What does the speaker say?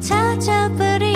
찾아버린